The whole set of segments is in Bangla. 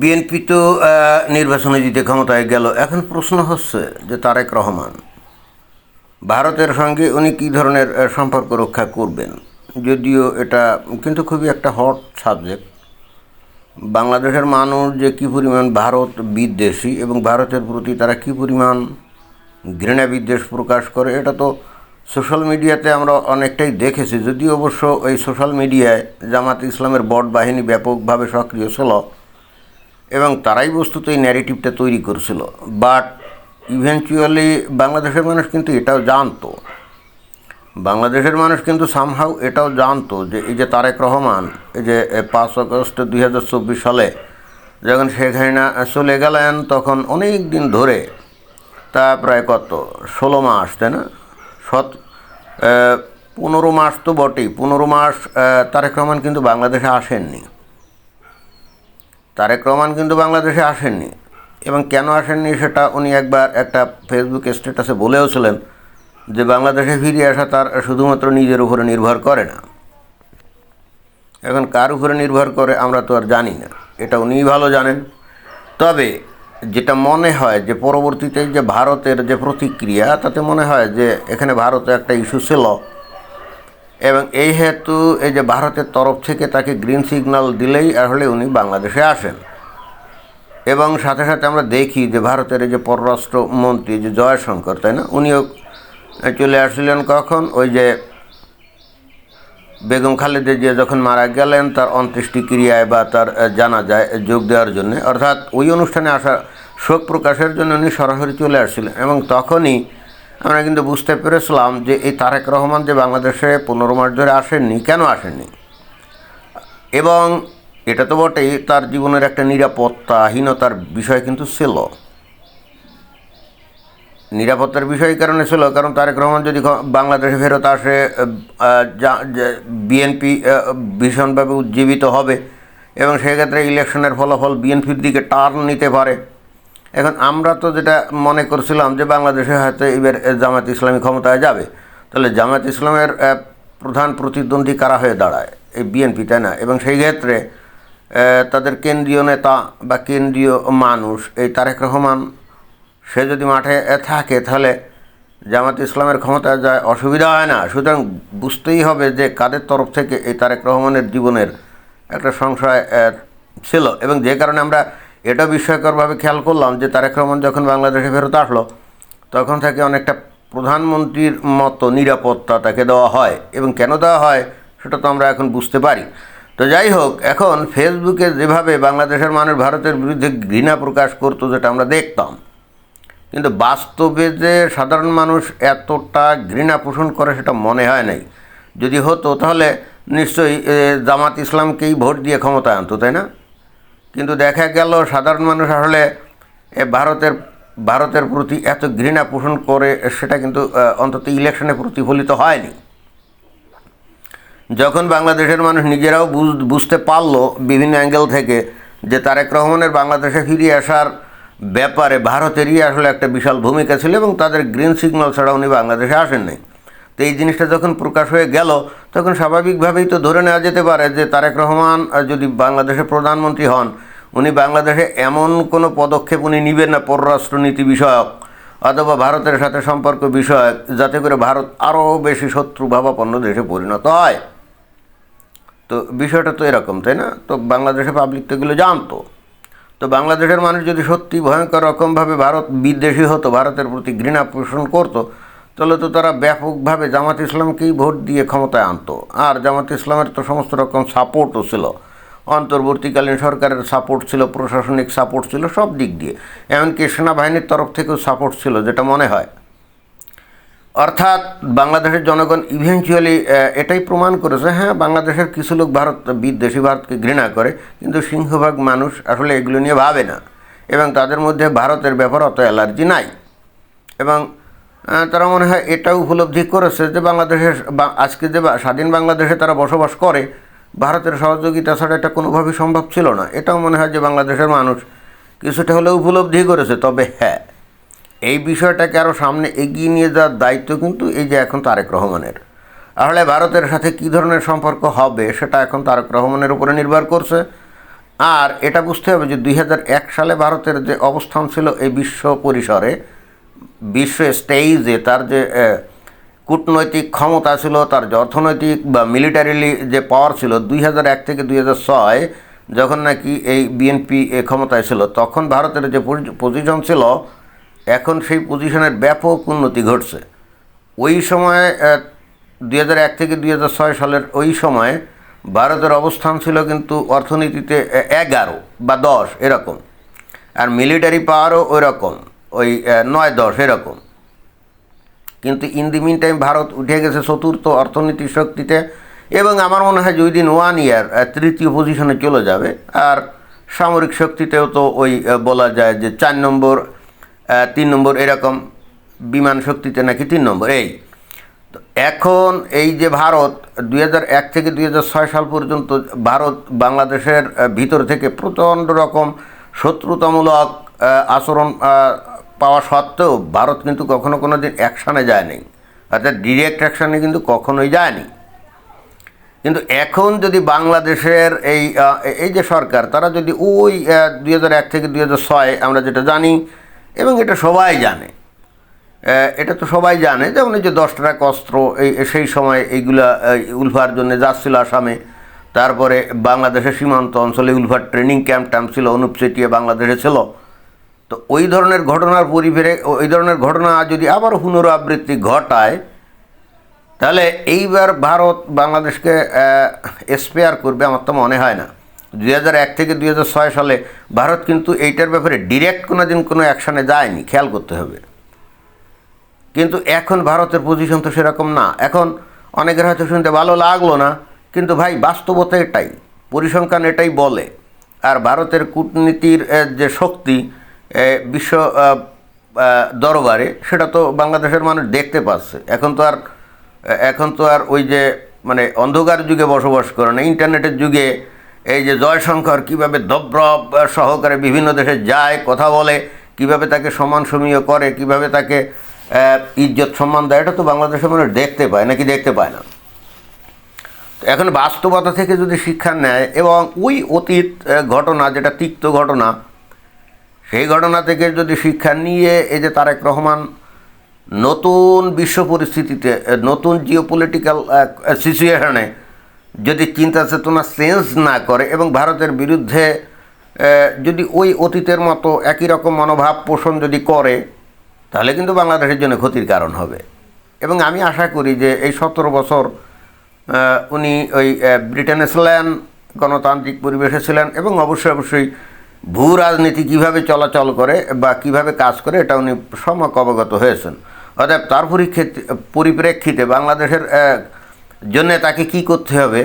বিএনপি তো নির্বাচনে জিতে ক্ষমতায় গেল। এখন প্রশ্ন হচ্ছে যে তারেক রহমান, ভারতের সঙ্গে উনি কী ধরনের সম্পর্ক রক্ষা করবেন? যদিও এটা কিন্তু খুবই একটা হট সাবজেক্ট বাংলাদেশের মানুষ যে কী পরিমাণ ভারত বিদ্বেষী এবং ভারতের প্রতি তারা কী পরিমাণ ঘৃণা বিদ্বেষ প্রকাশ করে, এটা তো সোশ্যাল মিডিয়াতে আমরা অনেকটাই দেখেছি। যদিও অবশ্য এই সোশ্যাল মিডিয়ায় জামাত ইসলামের বট বাহিনী ব্যাপকভাবে সক্রিয় ছিল। এবং তারাই বস্তুত এই ন্যারেটিভটা তৈরি করছিল। বাট ইভেনচুয়ালি বাংলাদেশের মানুষ কিন্তু এটাও জানতো। বাংলাদেশের মানুষ কিন্তু সামহাও এটাও জানতো যে এই যে তারেক রহমান, এই যে পাঁচ আগস্ট দুই হাজার চব্বিশ সালে যখন শেখ হাসিনা চলে গেলেন, তখন অনেক দিন ধরে তা প্রায় কত? ষোলো মাস, তাই না? সত পনেরো মাস তো বটেই। পনেরো মাস তারেক রহমান কিন্তু বাংলাদেশে আসেননি। তারেক রহমান কিন্তু বাংলাদেশে আসেননি। এবং কেন আসেননি সেটা উনি একবার একটা ফেসবুক স্ট্যাটাসে বলেওছিলেন যে বাংলাদেশে ফিরে আসা তার শুধুমাত্র নিজের উপরে নির্ভর করে না। এখন কার উপরে নির্ভর করে আমরা তো আর জানি না। এটা উনিই ভালো জানেন। তবে যেটা মনে হয় যে পরবর্তীতে যে ভারতের যে প্রতিক্রিয়া, তাতে মনে হয় যে এখানে ভারতে একটা ইস্যু ছিল। এবং এই হেতু, এই যে ভারতের তরফ থেকে তাকে গ্রিন সিগন্যাল দিলেই আসলে উনি বাংলাদেশে আসেন। এবং সাথে সাথে আমরা দেখি যে ভারতের এই যে পররাষ্ট্রমন্ত্রী যে জয়শঙ্কর, তাই না? উনিও চলে আসছিলেন কখন? ওই যে বেগম খালেদা জিয়া যখন মারা গেলেন, তার অন্ত্যেষ্টিক্রিয়ায় বা তার জানা যায় যোগ দেওয়ার জন্য। অর্থাৎ ওই অনুষ্ঠানে আসা শোক প্রকাশের জন্য উনি সরাসরি চলে আসছিলেন। এবং তখনই আমরা কিন্তু বুঝতে পেরেছিলাম যে এই তারেক রহমান যে বাংলাদেশে পনেরো মাস ধরে আসেননি, কেন আসেননি? এবং এটা তো বটেই, তার জীবনের একটা নিরাপত্তাহীনতার বিষয় কিন্তু ছিল। নিরাপত্তার বিষয় কারণে ছিল, কারণ তারেক রহমান যদি বাংলাদেশে ফেরত আসে বিএনপি ভীষণভাবে উজ্জীবিত হবে, এবং সেক্ষেত্রে ইলেকশনের ফলাফল বিএনপির দিকে টার্ন নিতে পারে। এখন আমরা তো যেটা মনে করছিলাম যে বাংলাদেশে হয়তো এবার জামাত ইসলামী ক্ষমতায় যাবে। তাহলে জামাত ইসলামের প্রধান প্রতিদ্বন্দ্বী কারা হয়ে দাঁড়ায়? এই বিএনপি, তাই না? এবং সেই ক্ষেত্রে তাদের কেন্দ্রীয় নেতা বা কেন্দ্রীয় মানুষ, এই তারেক রহমান, সে যদি মাঠে থাকে, তাহলে জামাত ইসলামের ক্ষমতায় যায় অসুবিধা হয় না। সুতরাং বুঝতেই হবে যে কাদের তরফ থেকে এই তারেক রহমানের জীবনের একটা সংশয় ছিল। এবং যে কারণে আমরা এটা বিস্ময়করভাবে খেয়াল করলাম যে তারেক রহমান যখন বাংলাদেশে ফেরত আসলো, তখন থেকে অনেকটা প্রধানমন্ত্রীর মতো নিরাপত্তা তাকে দেওয়া হয়। এবং কেন দেওয়া হয়, সেটা তো আমরা এখন বুঝতে পারি। তো যাই হোক, এখন ফেসবুকে যেভাবে বাংলাদেশের মানুষ ভারতের বিরুদ্ধে ঘৃণা প্রকাশ করতো, যেটা আমরা দেখতাম। কিন্তু বাস্তবে যে সাধারণ মানুষ এতটা ঘৃণা পোষণ করে, সেটা মনে হয় নাই। যদি হতো, তাহলে নিশ্চয়ই জামাত ইসলামকেই ভোট দিয়ে ক্ষমতায় আনতো, তাই না? কিন্তু দেখা গেল সাধারণ মানুষ আসলে এ, ভারতের ভারতের প্রতি এত ঘৃণা পোষণ করে সেটা কিন্তু অন্তত ইলেকশনে প্রতিফলিত হয়নি। যখন বাংলাদেশের মানুষ নিজেরাও বুঝ- বুঝতে পারল বিভিন্ন অ্যাঙ্গেল থেকে যে তারেক রহমানের বাংলাদেশে ফিরিয়ে আসার ব্যাপারে ভারতেরই আসলে একটা বিশাল ভূমিকা ছিল এবং তাদের গ্রিন সিগন্যাল ছাড়া উনি বাংলাদেশে আসেন নাই তো এই জিনিসটা যখন প্রকাশ হয়ে গেল, তখন স্বাভাবিকভাবেই তো ধরে নেওয়া যেতে পারে যে তারেক রহমান যদি বাংলাদেশের প্রধানমন্ত্রী হন, উনি বাংলাদেশে এমন কোনো পদক্ষেপ উনি নেবেন না পররাষ্ট্রনীতি বিষয়ক, অথবা ভারতের সাথে সম্পর্ক বিষয়ক, যাতে করে ভারত আরও বেশি শত্রুভাবাপন্ন দেশে পরিণত হয়। তো বিষয়টা তো এরকম, তাই না? তো বাংলাদেশের পাবলিক তো এগুলো জানতো। তো বাংলাদেশের মানুষ যদি সত্যি ভয়ঙ্কর রকমভাবে ভারত বিদ্বেষী হতো, ভারতের প্রতি ঘৃণা পোষণ করতো তাহলে তো তারা ব্যাপকভাবে জামাত ইসলামকেই ভোট দিয়ে ক্ষমতায় আনতো। আর জামাত ইসলামের তো সমস্ত রকম সাপোর্টও ছিল। অন্তর্বর্তীকালীন সরকারের সাপোর্ট ছিল, প্রশাসনিক সাপোর্ট ছিল, সব দিক দিয়ে। এমনকি সেনাবাহিনীর তরফ থেকেও সাপোর্ট ছিল, যেটা মনে হয়। অর্থাৎ বাংলাদেশের জনগণ ইভেনচুয়ালি এটাই প্রমাণ করেছে হ্যাঁ বাংলাদেশের কিছু লোক ভারত, বিদ্বেষী ভারতকে ঘৃণা করে, কিন্তু সিংহভাগ মানুষ আসলে এগুলো নিয়ে ভাবে না। এবং তাদের মধ্যে ভারতের ব্যাপারে অত অ্যালার্জি নাই। এবং তারা মনে হয় এটা উপলব্ধি করেছে যে বাংলাদেশের আজকে যে স্বাধীন বাংলাদেশে তারা বসবাস করে, ভারতের সহযোগিতা ছাড়া এটা কোনোভাবেই সম্ভব ছিল না। এটাও মনে হয় যে বাংলাদেশের মানুষ কিছুটা হলেও উপলব্ধি করেছে, তবে হ্যাঁ এই বিষয়টাকে আরও সামনে এগিয়ে নিয়ে যাওয়ার দায়িত্ব কিন্তু এই যে এখন তারেক রহমানের। আসলে ভারতের সাথে কী ধরনের সম্পর্ক হবে সেটা এখন তারেক রহমানের উপরে নির্ভর করছে। আর এটা বুঝতে হবে যে দুই হাজার এক সালে ভারতের যে অবস্থান ছিল এই বিশ্ব পরিসরে বিশ্ব স্টেজে তার যে কূটনৈতিক ক্ষমতা ছিল, তার যে অর্থনৈতিক বা মিলিটারিলি যে পাওয়ার ছিল, দুই থেকে দুই যখন নাকি এই বিএনপি এ ক্ষমতায় ছিল, তখন ভারতের যে পজিশন ছিল, এখন সেই পজিশনের ব্যাপক উন্নতি ঘটছে। ওই সময় দুই থেকে দুই সালের ওই সময় ভারতের অবস্থান ছিল কিন্তু অর্থনীতিতে এগারো বা দশ, এরকম। আর মিলিটারি পাওয়ারও ওই রকম ওই নয় দশ, এরকম। কিন্তু in the mean time Bharat উঠে গেছে চতুর্থ অর্থনীতির শক্তিতে এবং আমার মনে হয় যে ওই দিন ওয়ান ইয়ার তৃতীয় পজিশনে চলে যাবে। আর সামরিক শক্তিতেও তো ওই বলা যায় যে চার নম্বর তিন নম্বর এরকম বিমান শক্তিতে নাকি তিন নম্বর, এই। এখন এই যে ভারত, দুই এক থেকে দু হাজার ছয় সাল পর্যন্ত ভারত বাংলাদেশের ভিতর থেকে প্রচণ্ড রকম শত্রুতামূলক আচরণ পাওয়া সত্ত্বেও ভারত কিন্তু কখনো কোনো দিন অ্যাকশানে যায়নি। অর্থাৎ ডিরেক্ট অ্যাকশানে কিন্তু কখনোই যায়নি। কিন্তু এখন যদি বাংলাদেশের এই এই যে সরকার, তারা যদি ওই দুই এক থেকে দুই ছয় আমরা যেটা জানি, এবং এটা সবাই জানে এটা তো সবাই জানে, যেমন এই যে দশ ট্রাক অস্ত্র, এই, সেই সময় এইগুলা উলফার জন্য যাচ্ছিল আসামে, তারপরে বাংলাদেশের সীমান্ত অঞ্চলে উলফার ট্রেনিং ক্যাম্প ট্যাম্প ছিল, অনুপ চেটিয়া বাংলাদেশে ছিল তো ওই ধরনের ঘটনার পরিবেরে ওই ধরনের ঘটনা যদি আবার পুনরাবৃত্তি ঘটায়, তাহলে এইবার ভারত বাংলাদেশকে স্পেয়ার করবে আমার তো মনে হয় না। দুই থেকে দুই সালে ভারত কিন্তু এইটার ব্যাপারে ডিরেক্ট কোনো দিন কোনো অ্যাকশানে যায়নি, খেয়াল করতে হবে। কিন্তু এখন ভারতের পজিশন তো সেরকম না। এখন অনেকের হয়তো শুনতে ভালো লাগল না, কিন্তু ভাই বাস্তবতা এটাই, পরিসংখ্যান এটাই বলে। আর ভারতের কূটনীতির যে শক্তি বিশ্ব দরবারে সেটা তো বাংলাদেশের মানুষ দেখতে পাচ্ছে। এখন তো আর এখন তো আর ওই যে মানে অন্ধকার যুগে বসবাস করে না। ইন্টারনেটের যুগে এই যে জয়শঙ্কর কীভাবে দব্রব সহকারে বিভিন্ন দেশে যায়, কথা বলে, কীভাবে তাকে সমান সমীয় করে, কীভাবে তাকে ইজ্জত সম্মান দেয়, এটা তো বাংলাদেশের মানুষ দেখতে পায়, নাকি দেখতে পায় না? এখন বাস্তবতা থেকে যদি শিক্ষা নেয় এবং ওই অতীত ঘটনা, যেটা তিক্ত ঘটনা সেই ঘটনা থেকে যদি শিক্ষা নিয়ে এই যে তারেক রহমান নতুন বিশ্ব পরিস্থিতিতে নতুন জিও পলিটিক্যাল সিচুয়েশনে যদি চিন্তা চেতনা চেঞ্জ না করে এবং ভারতের বিরুদ্ধে যদি ওই অতীতের মতো একই রকম মনোভাব পোষণ যদি করে, তাহলে কিন্তু বাংলাদেশের জন্য ক্ষতির কারণ হবে। এবং আমি আশা করি যে এই সতেরো বছর উনি ওই ব্রিটেনে ছিলেন, গণতান্ত্রিক পরিবেশে ছিলেন এবং অবশ্যই অবশ্যই ভূ রাজনীতি কীভাবে চলাচল করে বা কীভাবে কাজ করে, এটা উনি সম্যক অবগত হয়েছেন। অতএব তার পরিক্ষেত্রে পরিপ্রেক্ষিতে বাংলাদেশের জন্য তাকে কি করতে হবে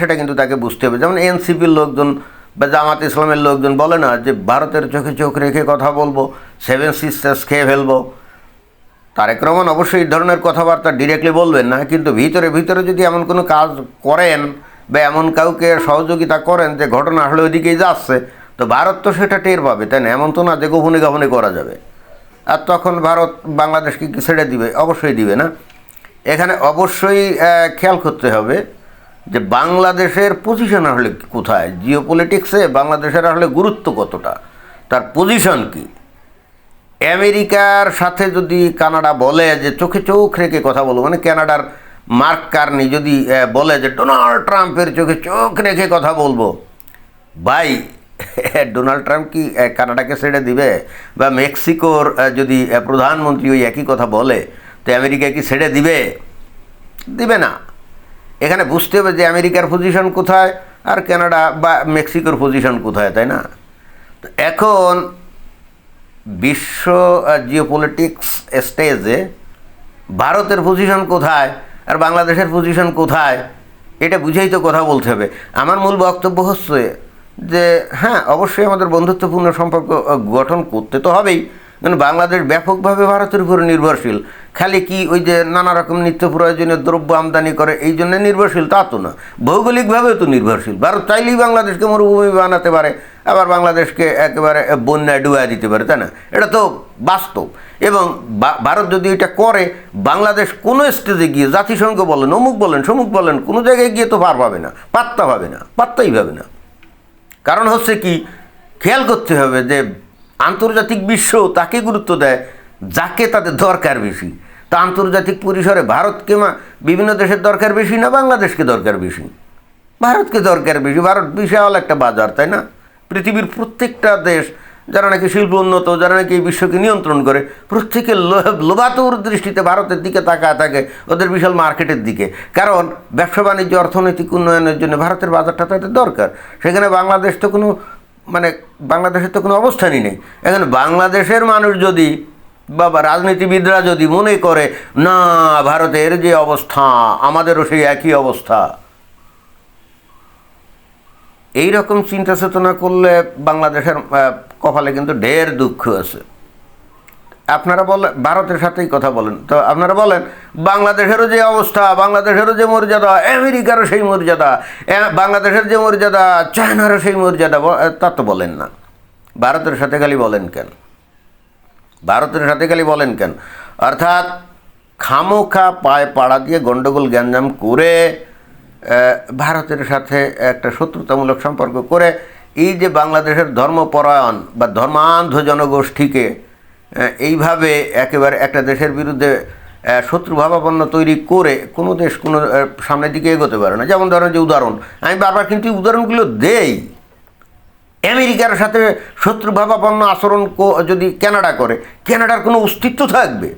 সেটা কিন্তু তাকে বুঝতে হবে। যেমন এনসিপির লোকজন বা জামাত ইসলামের লোকজন বলে না যে, ভারতের চোখে চোখ রেখে কথা বলব, সেভেন সিস্টার্স খেয়ে ফেলব। তারেক রহমান অবশ্যই এই ধরনের কথাবার্তা ডিরেক্টলি বলবেন না, কিন্তু ভিতরে ভিতরে যদি এমন কোনো কাজ করেন বা এমন কাউকে সহযোগিতা করেন যে ঘটনা আসলে ওইদিকেই যাচ্ছে তো ভারত তো সেটা টের পাবে, তাই না? এমন তো না যে গোপনে গোপনে করা যাবে। আর তখন ভারত বাংলাদেশকে কি ছেড়ে দিবে? অবশ্যই দিবে না। এখানে অবশ্যই খেয়াল করতে হবে যে বাংলাদেশের পজিশন আসলে কোথায়? জিও পলিটিক্সে বাংলাদেশের আসলে গুরুত্ব কতটা? তার পজিশন কী? আমেরিকার সাথে যদি কানাডা বলে যে চোখে চোখ রেখে কথা বলব মানে কানাডার মার্ক কার্নি যদি বলে যে ডোনাল্ড ট্রাম্পের চোখে চোখ রেখে কথা বলব, ভাই ডোনাল্ড ট্রাম্প কি কানাডাকে ছেড়ে দিবে? বা মেক্সিকোর যদি প্রধানমন্ত্রী ওই একই কথা বলে, তো আমেরিকা কি ছেড়ে দিবে? দিবে না। এখানে বুঝতে হবে যে আমেরিকার পজিশন কোথায় আর কানাডা বা মেক্সিকোর পজিশন কোথায়, তাই না? তো এখন বিশ্ব জিওপলিটিক্স স্টেজে ভারতের পজিশন কোথায় আর বাংলাদেশের পজিশন কোথায়, এটা বুঝেই তো কথা বলতে হবে। আমার মূল বক্তব্য হচ্ছে যে হ্যাঁ অবশ্যই আমাদের বন্ধুত্বপূর্ণ সম্পর্ক গঠন করতে তো হবেই। কারণ বাংলাদেশ ব্যাপকভাবে ভারতের উপর নির্ভরশীল। খালি কি ওই যে নানা রকম নিত্য প্রয়োজনীয় দ্রব্য আমদানি করে, এই জন্য নির্ভরশীল? তা তো না। ভৌগোলিকভাবেও তো নির্ভরশীল। ভারত চাইলেই বাংলাদেশকে মরুভূমি বানাতে পারে, আবার বাংলাদেশকে একেবারে বন্যায় ডুবাই দিতে পারে, তাই না? এটা তো বাস্তব। এবং ভারত যদি এটা করে, বাংলাদেশ কোনো স্টেজে গিয়ে, জাতিসংঘ বলেন, অমুক বলেন সমুক বলেন, কোনো জায়গায় গিয়ে তো পার পাবে না, পাত্তা পাবে না, পাত্তাই পাবে না। কারণ হচ্ছে কি, খেয়াল করতে হবে যে আন্তর্জাতিক বিশ্ব তাকে গুরুত্ব দেয় যাকে তাদের দরকার বেশি। তা আন্তর্জাতিক পরিসরে ভারতকে মা, বিভিন্ন দেশের দরকার বেশি না বাংলাদেশকে দরকার বেশি? ভারতকে দরকার বেশি। ভারত বিশাল একটা বাজার, তাই না? পৃথিবীর প্রত্যেকটা দেশ যারা নাকি শিল্প উন্নত, যারা নাকি এই বিশ্বকে নিয়ন্ত্রণ করে, প্রত্যেকে লোভাতুর দৃষ্টিতে ভারতের দিকে তাকায় থাকে, ওদের বিশাল মার্কেটের দিকে। কারণ ব্যবসা বাণিজ্য, অর্থনৈতিক উন্নয়নের জন্য ভারতের বাজারটা তাদের দরকার। সেখানে বাংলাদেশ তো কোনো মানে বাংলাদেশের তো কোনো অবস্থানই নেই। এখন বাংলাদেশের মানুষ যদি বাবা রাজনীতিবিদরা যদি মনে করে, না, ভারতের যে অবস্থা, আমাদেরও সেই একই অবস্থা। এই রকম চিন্তা চেতনা করলে বাংলাদেশের কপালে কিন্তু ঢের দুঃখ আছে। আপনারা বলেন, ভারতের সাথেই কথা বলেন। তো আপনারা বলেন, বাংলাদেশেরও যে অবস্থা, বাংলাদেশেরও যে মর্যাদা, আমেরিকারও সেই মর্যাদা বাংলাদেশের যে মর্যাদা, চায়নারও সেই মর্যাদা তা তো বলেন না। ভারতের সাথে খালি বলেন কেন? ভারতের সাথে খালি বলেন কেন? অর্থাৎ খামোখা পায়ে পাড়া দিয়ে গণ্ডগোল গ্যাঞ্জাম করে ভারতের সাথে একটা শত্রুতামূলক সম্পর্ক করে এই যে বাংলাদেশের ধর্মপরায়ণ বা ধর্মান্ধ জনগোষ্ঠীকে এইভাবে একেবারে একটা দেশের বিরুদ্ধে শত্রুভাবাপন্ন তৈরি করে কোনো দেশ কোনো সামনের দিকে এগোতে পারে না। যেমন ধরেন যে উদাহরণ, আমি বারবার কিন্তু উদাহরণগুলো দেই। আমেরিকার সাথে শত্রুভাবাপন্ন আচরণ যদি কানাডা করে, কানাডার কোনো অস্তিত্ব থাকবে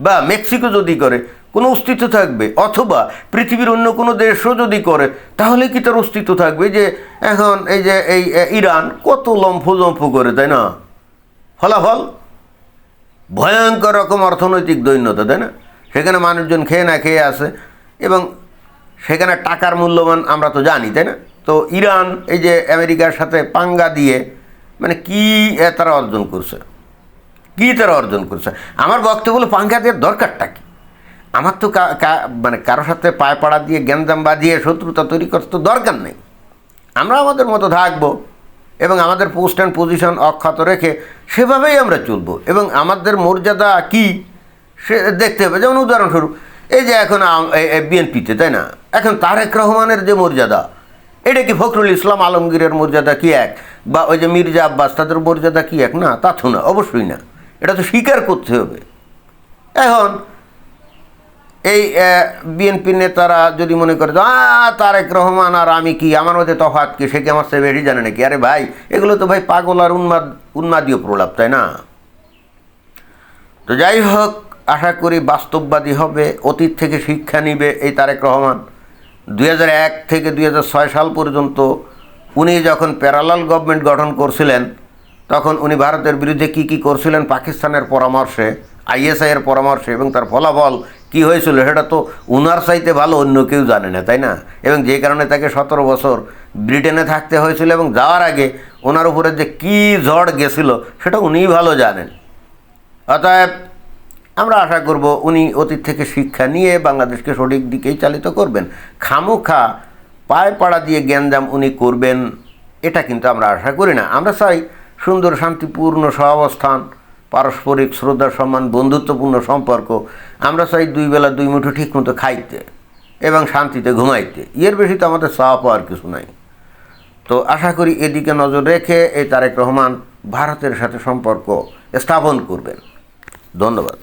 বা মেক্সিকো যদি করে কোনো অস্তিত্ব থাকবে? অথবা পৃথিবীর অন্য কোনো দেশও যদি করে, তাহলে কি তার অস্তিত্ব থাকবে? যে এখন এই যে এই ইরান কত লম্ফ জম্ফ করে, তাই না? ফলাফল? ভয়ঙ্কর রকম অর্থনৈতিক দৈন্যতা, তাই না? সেখানে মানুষজন খেয়ে না খেয়ে আসে এবং সেখানে টাকার মূল্যমান আমরা তো জানি, তাই না? তো ইরান, এই যে আমেরিকার সাথে পাঙ্গা দিয়ে মানে কি তারা অর্জন করছে? কী তারা অর্জন করছে? আমার বক্তব্য হলো পাঙ্গা দেওয়ার দরকারটা আমার তো মানে কারোর সাথে পায়ে পাড়া দিয়ে, গ্যাঞ্জাম বাঁধিয়ে শত্রুতা তৈরি করতে তো দরকার নেই। আমরা আমাদের মতো থাকব এবং আমাদের পোস্ট অ্যান্ড পজিশন অক্ষত রেখে সেভাবেই আমরা চলবো। এবং আমাদের মর্যাদা কি সে দেখতে হবে। যেমন উদাহরণস্বরূপ, এই যে এখন বিএনপিতে তাই না? এখন তারেক রহমানের যে মর্যাদা, এটা কি ফখরুল ইসলাম আলমগীরের মর্যাদা কি এক? বা ওই যে মির্জা আব্বাস, তাদের মর্যাদা কি এক? না, তা তো না, অবশ্যই না। এটা তো স্বীকার করতে হবে। এখন এই বিএনপি নেতারা যদি মনে করে তারেক রহমান আর আমি কি? আমার মধ্যে তফাৎ কি? সে কি আমার সে বেশি জানে নাকি? আরে ভাই, এগুলো তো ভাই পাগল আর উন্মাদ, উন্মাদীয় প্রলাপ, তাই না? তো যাই হোক, আশা করি বাস্তববাদী হবে, অতীত থেকে শিক্ষা নিবে এই তারেক রহমান। দুই থেকে দু হাজার ছয় সাল পর্যন্ত উনি যখন প্যারালাল গভর্নমেন্ট গঠন করছিলেন, তখন উনি ভারতের বিরুদ্ধে কি কি করছিলেন? পাকিস্তানের পরামর্শে আইএসআইয়ের পরামর্শে এবং তার ফলাফল কি হয়েছিল সেটা তো উনার চাইতে ভালো, অন্য কেউ জানে না, তাই না? এবং যে কারণে তাকে সতেরো বছর ব্রিটেনে থাকতে হয়েছিল এবং যাওয়ার আগে ওনার উপরে যে কী ঝড় গেছিল সেটা উনিই ভালো জানেন। অতএব আমরা আশা করব উনি অতীত থেকে শিক্ষা নিয়ে বাংলাদেশকে সঠিক দিকেই চালিত করবেন। খামোখা পায়ে পাড়া দিয়ে জ্ঞানজাম উনি করবেন, এটা কিন্তু আমরা আশা করি না। আমরা চাই সুন্দর, শান্তিপূর্ণ সহাবস্থান পারস্পরিক শ্রদ্ধা সম্মান বন্ধুত্বপূর্ণ সম্পর্ক, আমরা চাই দুই বেলা দুই মুঠো ঠিক মতো খাইতে এবং শান্তিতে ঘুমাইতে। এর বেশি তো আমাদের চাওয়া পাওয়ার কিছু নাই। তো আশা করি এদিকে নজর রেখে এই তারেক রহমান ভারতের সাথে সম্পর্ক স্থাপন করবেন। ধন্যবাদ।